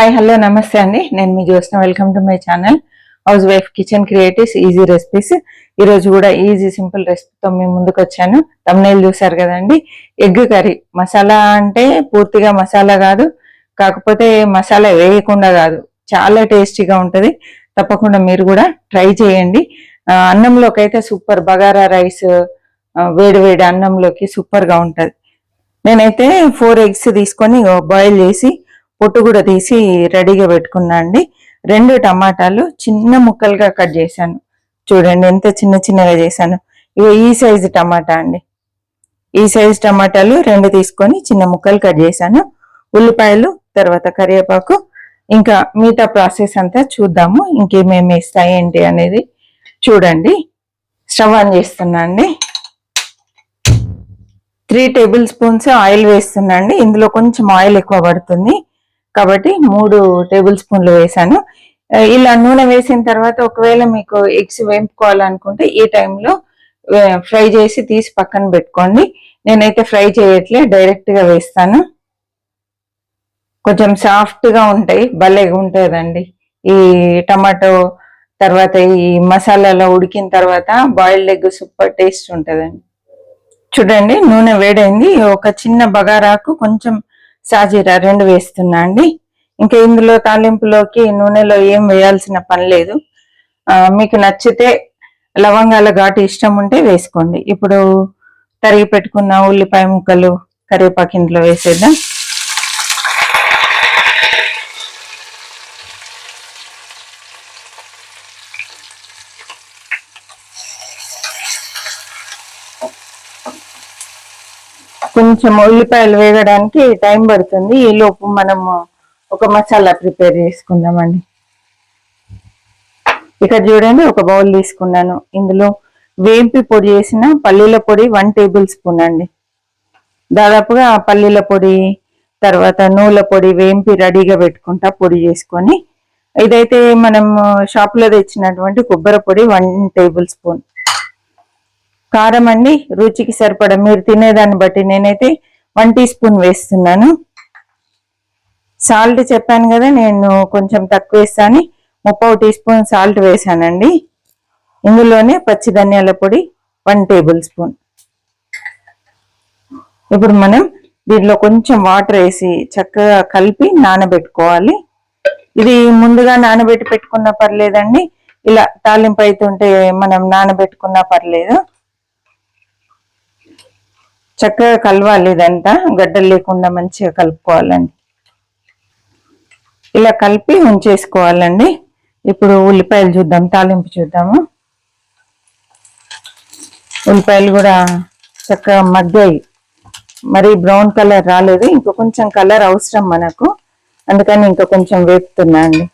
Hi hello నమస్తే అండి. నేను మీ Jyotsna. Welcome to my channel housewife kitchen creatives easy recipes ఈరోజు కూడా ఈజీ సింపుల్ రెసిపీతో మేము ముందుకు వచ్చాను. తమ్నేలు చూసారు కదండి. ఎగ్ కర్రీ మసాలా అంటే పూర్తిగా మసాలా కాదు. కాకపోతే మసాలా వేయకుండా కాదు. చాలా టేస్టీగా ఉంటుంది. తప్పకుండా మీరు కూడా ట్రై చేయండి. అన్నంలోకి అయితే సూపర్ బగారా రైస్ వేడి వేడి అన్నంలోకి సూపర్గా ఉంటుంది. నేనైతే ఫోర్ ఎగ్స్ తీసుకొని బాయిల్ చేసి పొట్టు కూడా తీసి రెడీగా పెట్టుకున్నా అండి. రెండు టమాటాలు చిన్న ముక్కలుగా కట్ చేశాను. చూడండి ఎంత చిన్న చిన్నగా చేశాను. ఇవి ఈ సైజు టమాటా అండి. ఈ సైజు టమాటాలు రెండు తీసుకొని చిన్న ముక్కలు కట్ చేశాను. ఉల్లిపాయలు తర్వాత కరివేపాకు ఇంకా మిగతా ప్రాసెస్ అంతా చూద్దాము. ఇంకేమేమి వేస్తాయి ఏంటి అనేది చూడండి. స్టవ్ ఆన్ చేస్తున్నా అండి. త్రీ టేబుల్ స్పూన్స్ ఆయిల్ వేస్తున్నా అండి. ఇందులో కొంచెం ఆయిల్ ఎక్కువ పడుతుంది. కాబట్టి మూడు టేబుల్ స్పూన్లు వేసాను ఇలా నూనె వేసిన తర్వాత ఒకవేళ మీకు ఎగ్స్ వేపుకోవాలనుకుంటే ఈ టైంలో ఫ్రై చేసి తీసి పక్కన పెట్టుకోండి. నేనైతే ఫ్రై చేయట్లే డైరెక్ట్గా వేస్తాను. కొంచెం సాఫ్ట్గా ఉంటాయి భలేగా ఉంటుందండి ఈ టమాటో తర్వాత ఈ మసాలాలో ఉడికిన తర్వాత బాయిల్డ్ ఎగ్ సూపర్ టేస్ట్ ఉంటుందండి. చూడండి నూనె వేడైంది. ఒక చిన్న బగారాకు కొంచెం సాజీరా రెండు వేస్తున్నా అండి. ఇంకా ఇందులో తాలింపులోకి నూనెలో ఏం వేయాల్సిన పని లేదు. మీకు నచ్చితే లవంగాల ఘాటు ఇష్టం ఉంటే వేసుకోండి. ఇప్పుడు తరిగి పెట్టుకున్న ఉల్లిపాయ ముక్కలు కరివేపాకు ఇందులో వేసేద్దాం. కొంచెం ఉల్లిపాయలు వేగడానికి టైం పడుతుంది. ఈ లోపు మనము ఒక మసాలా ప్రిపేర్ చేసుకుందామండి. ఇక్కడ చూడండి ఒక బౌల్ తీసుకున్నాను. ఇందులో వేంపి పొడి చేసిన పల్లీల పొడి వన్ టేబుల్ స్పూన్ అండి. దాదాపుగా పల్లీల పొడి తర్వాత నూల పొడి వేంపి రెడీగా పెట్టుకుంటా పొడి చేసుకొని. ఇదైతే మనం షాప్లో తెచ్చినటువంటి కొబ్బరి పొడి వన్ టేబుల్ స్పూన్. కారం అండి రుచికి సరిపడ. మీరు తినేదాన్ని బట్టి నేనైతే వన్ టీ స్పూన్ వేస్తున్నాను. సాల్ట్ చెప్పాను కదా నేను కొంచెం తక్కువ వేస్తాను. ముప్పై టీ స్పూన్ సాల్ట్ వేసానండి ఇందులోనే పచ్చి ధనియాల పొడి వన్ టేబుల్ స్పూన్. ఇప్పుడు మనం దీంట్లో కొంచెం వాటర్ వేసి చక్కగా కలిపి నానబెట్టుకోవాలి. ఇది ముందుగా నానబెట్టి పెట్టుకున్నా పర్లేదండి. ఇలా తాలింపు అవుతుంటే మనం నానబెట్టుకున్నా పర్లేదు. చక్కగా కలవాలి ఇదంతా. గడ్డలు లేకుండా మంచిగా కలుపుకోవాలండి. ఇలా కలిపి ఉంచేసుకోవాలండి. ఇప్పుడు ఉల్లిపాయలు చూద్దాం తాలింపు చూద్దాము. ఉల్లిపాయలు కూడా చక్కగా మగ్గాయి. మరి బ్రౌన్ కలర్ రాలేదు. ఇంకా కొంచెం కలర్ అవసరం మనకు. అందుకని ఇంకా కొంచెం వేపుతున్నా అండి.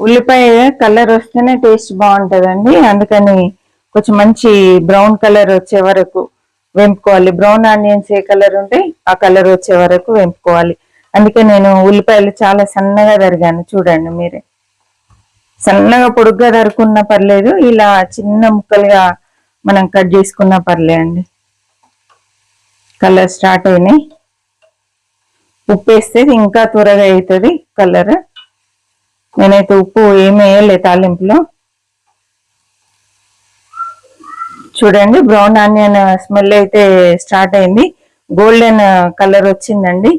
ఉల్లిపాయ కలర్ వస్తేనే టేస్ట్ బాగుంటుందండి. అందుకని కొంచెం మంచి బ్రౌన్ కలర్ వచ్చే వరకు వెంపుకోవాలి. బ్రౌన్ ఆనియన్స్ ఏ కలర్ ఉంటే ఆ కలర్ వచ్చే వరకు వేపుకోవాలి. అందుకే నేను ఉల్లిపాయలు చాలా సన్నగా తరిగాను. చూడండి మీరే. సన్నగా పొడుగ్గా తరుకున్నా పర్లేదు ఇలా చిన్న ముక్కలుగా మనం కట్ చేసుకున్నా పర్లే అండి కలర్ స్టార్ట్ అయినాయి. ఉప్పు వేస్తే ఇంకా త్వరగా అవుతుంది కలర్. నేనైతే ఉప్పు ఏమి వేయలే తాలింపులో. చూడండి బ్రౌన్ ఆనియన్ స్మెల్ అయితే స్టార్ట్ అయింది. గోల్డెన్ కలర్ వచ్చిందండి.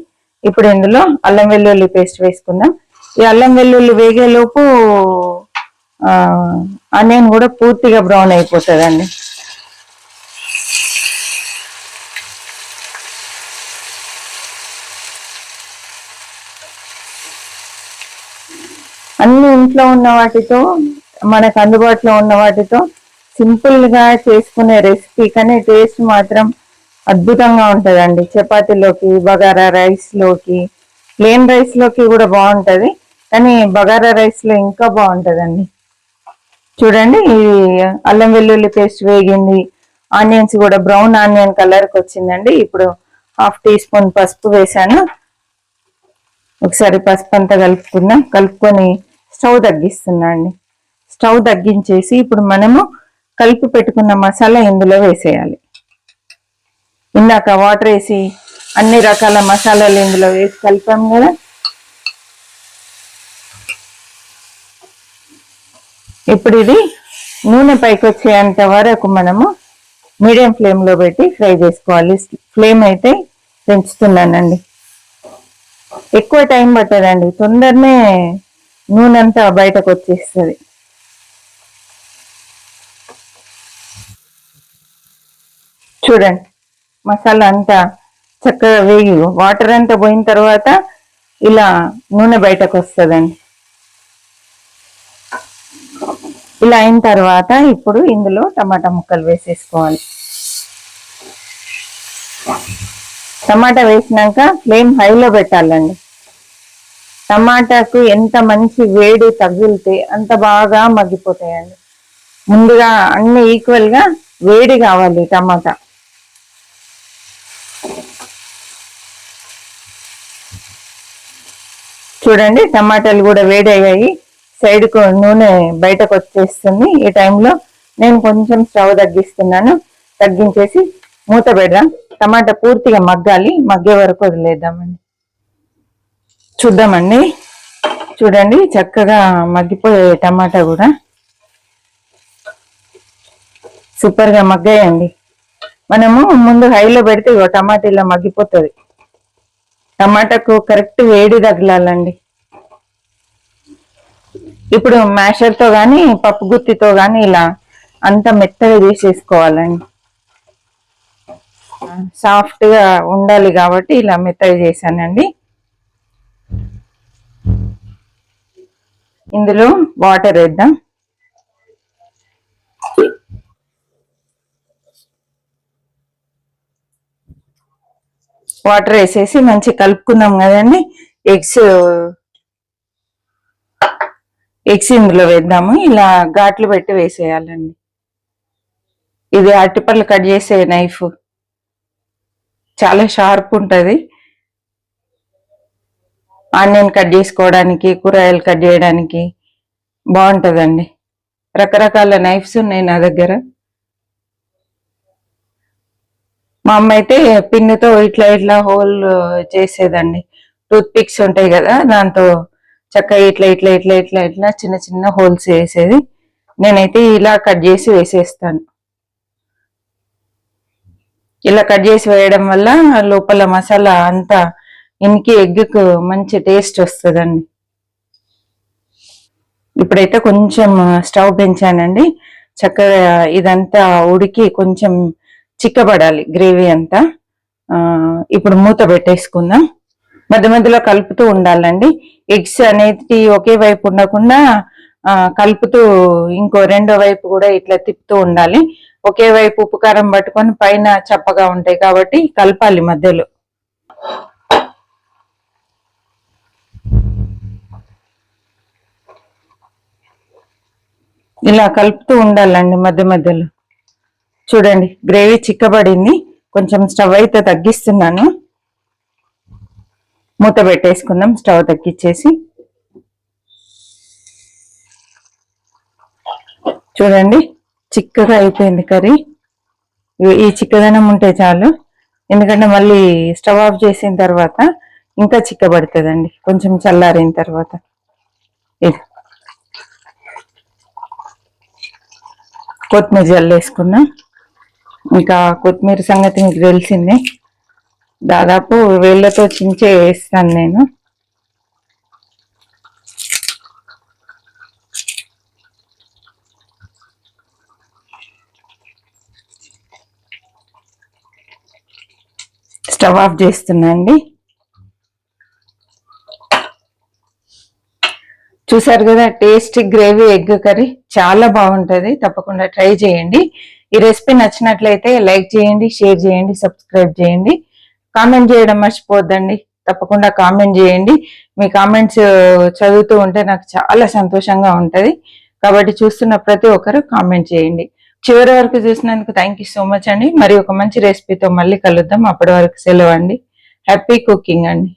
ఇప్పుడు ఇందులో అల్లం వెల్లుల్లి పేస్ట్ వేసుకుందాం. ఈ అల్లం వెల్లుల్లి వేగేలోపు ఆనియన్ కూడా పూర్తిగా బ్రౌన్ అయిపోతుందండి. అన్ని ఇంట్లో ఉన్న వాటితో మనకు అందుబాటులో ఉన్న వాటితో సింపుల్గా చేసుకునే రెసిపీ కానీ టేస్ట్ మాత్రం అద్భుతంగా ఉంటుందండి. చపాతీలోకి బగారా రైస్లోకి ప్లేన్ రైస్లోకి కూడా బాగుంటుంది. కానీ బగారా రైస్లో ఇంకా బాగుంటుందండి. చూడండి ఈ అల్లం వెల్లుల్లి పేస్ట్ వేగింది. ఆనియన్స్ కూడా బ్రౌన్ ఆనియన్ కలర్కి వచ్చిందండి. ఇప్పుడు హాఫ్ టీ స్పూన్ పసుపు వేసాను. ఒకసారి పసుపు అంతా కలుపుకున్నాం కలుపుకొని స్టవ్ తగ్గిస్తున్నా అండి. స్టవ్ తగ్గించేసి ఇప్పుడు మనము కలిపి పెట్టుకున్న మసాలా ఇందులో వేసేయాలి. ఇందాక వాటర్ వేసి అన్ని రకాల మసాలాలు ఇందులో వేసి కలిపాం కదా. ఇప్పుడు ఇది నూనె పైకి వచ్చేంత వరకు మనము మీడియం ఫ్లేమ్లో పెట్టి ఫ్రై చేసుకోవాలి. ఫ్లేమ్ అయితే పెంచుతున్నానండి. ఎక్కువ టైం పట్టదండి. తొందరనే నూనె అంతా బయటకు వచ్చేస్తుంది. చూడండి. మసాలా అంతా చక్కగా వేగి వాటర్ అంతా పోయిన తర్వాత ఇలా నూనె బయటకు వస్తుందండి. ఇలా అయిన తర్వాత ఇప్పుడు ఇందులో టమాటా ముక్కలు వేసేసుకోవాలి. టమాటా వేసినాక ఫ్లేమ్ హైలో పెట్టాలండి. టమాటాకు ఎంత మంచి వేడి తగిలితే అంత బాగా మగ్గిపోతాయండి. ముందుగా అన్ని ఈక్వల్గా వేడి కావాలి టమాటా. చూడండి టమాటాలు కూడా వేడి అయ్యాయి. సైడ్కు నూనె బయటకు వచ్చేస్తుంది. ఈ టైంలో నేను కొంచెం స్టవ్ తగ్గిస్తున్నాను. తగ్గించేసి మూత పెడదాం. టమాటా పూర్తిగా మగ్గాలి. మగ్గే వరకు వదిలేద్దామండి. చూద్దామండి. చూడండి చక్కగా మగ్గిపోయే టమాటా కూడా. సూపర్గా మగ్గాయండి. మనము ముందు హైలో పెడితే ఇగో టమాటా ఇలా మగ్గిపోతుంది. టమాటాకు కరెక్ట్ వేడి తగలాలండి. ఇప్పుడు మ్యాషర్తో కానీ పప్పు గుత్తితో కానీ ఇలా అంత మెత్తగా చేసేసుకోవాలండి. సాఫ్ట్గా ఉండాలి కాబట్టి ఇలా మెత్తగా చేశానండి. ఇందులో వాటర్ వేద్దాం. వాటర్ వేసేసి మంచి కలుపుకుందాం కదండి. ఎగ్స్ ఎగ్స్ ఇందులో వేద్దాము. ఇలా ఘాట్లు పెట్టి వేసేయాలండి. ఇది అరటిపళ్ళు కట్ చేసే నైఫ్. చాలా షార్ప్ ఉంటుంది. ఆనియన్ కట్ చేసుకోవడానికి కూరగాయలు కట్ చేయడానికి బాగుంటుందండి. రకరకాల నైఫ్స్ ఉన్నాయి నా దగ్గర. మా అమ్మ అయితే పిన్నుతో ఇట్లా ఇట్లా హోల్ చేసేదండి. టూత్ పిక్స్ ఉంటాయి కదా దాంతో చక్కగా ఇట్లా ఇట్లా ఇట్లా ఇట్లా ఇట్లా చిన్న చిన్న హోల్స్ వేసేది నేనైతే ఇలా కట్ చేసి వేసేస్తాను. ఇలా కట్ చేసి వేయడం వల్ల లోపల మసాలా అంతా ఇంకి ఎగ్గుకు మంచి టేస్ట్ వస్తుందండి. ఇప్పుడైతే కొంచెం స్టవ్ పెంచానండి. చక్కగా ఇదంతా ఉడికి కొంచెం చిక్కబడాలి గ్రేవీ అంతా. ఇప్పుడు మూత పెట్టేసుకుందాం. మధ్య మధ్యలో కలుపుతూ ఉండాలండి. ఎగ్స్ అనేది ఒకే వైపు ఉండకుండా కలుపుతూ ఇంకో రెండో వైపు కూడా ఇట్లా తిప్పుతూ ఉండాలి. ఒకే వైపు ఉప్పు కారం పట్టుకొని పైన చప్పగా ఉంటాయి కాబట్టి కలపాలి మధ్యలో. ఇలా కలుపుతూ ఉండాలండి మధ్య మధ్యలో. చూడండి గ్రేవీ చిక్కబడింది. కొంచెం స్టవ్ అయితే తగ్గిస్తున్నాను. మూత పెట్టేసుకుందాం స్టవ్ తగ్గించేసి చూడండి చిక్కగా అయిపోయింది కర్రీ. ఈ చిక్కదనం ఉంటే చాలు. ఎందుకంటే మళ్ళీ స్టవ్ ఆఫ్ చేసిన తర్వాత ఇంకా చిక్కబడుతుందండి. కొంచెం చల్లారిన తర్వాత. ఇది. కొత్తిమీర జల్లేసుకున్నా ఇంకా కొత్తిమీర సంగతి మీకు తెలిసిందే. దాదాపు వేళ్ళతో చించే వేస్తాను నేను. స్టవ్ ఆఫ్ చేస్తున్నా అండి. చూసారు కదా టేస్టీ గ్రేవీ ఎగ్ కర్రీ చాలా బాగుంటుంది. తప్పకుండా ట్రై చేయండి. ఈ రెసిపీ నచ్చినట్లయితే లైక్ చేయండి షేర్ చేయండి సబ్స్క్రైబ్ చేయండి. కామెంట్ చేయడం మర్చిపోద్దండి. తప్పకుండా కామెంట్ చేయండి. మీ కామెంట్స్ చదువుతూ ఉంటే నాకు చాలా సంతోషంగా ఉంటుంది. కాబట్టి చూస్తున్న ప్రతి ఒక్కరు కామెంట్ చేయండి. చివరి వరకు చూసినందుకు థ్యాంక్ సో మచ్ అండి. మరి ఒక మంచి రెసిపీతో మళ్ళీ కలుద్దాం. అప్పటి వరకు సెలవు అండి. హ్యాపీ కుకింగ్ అండి.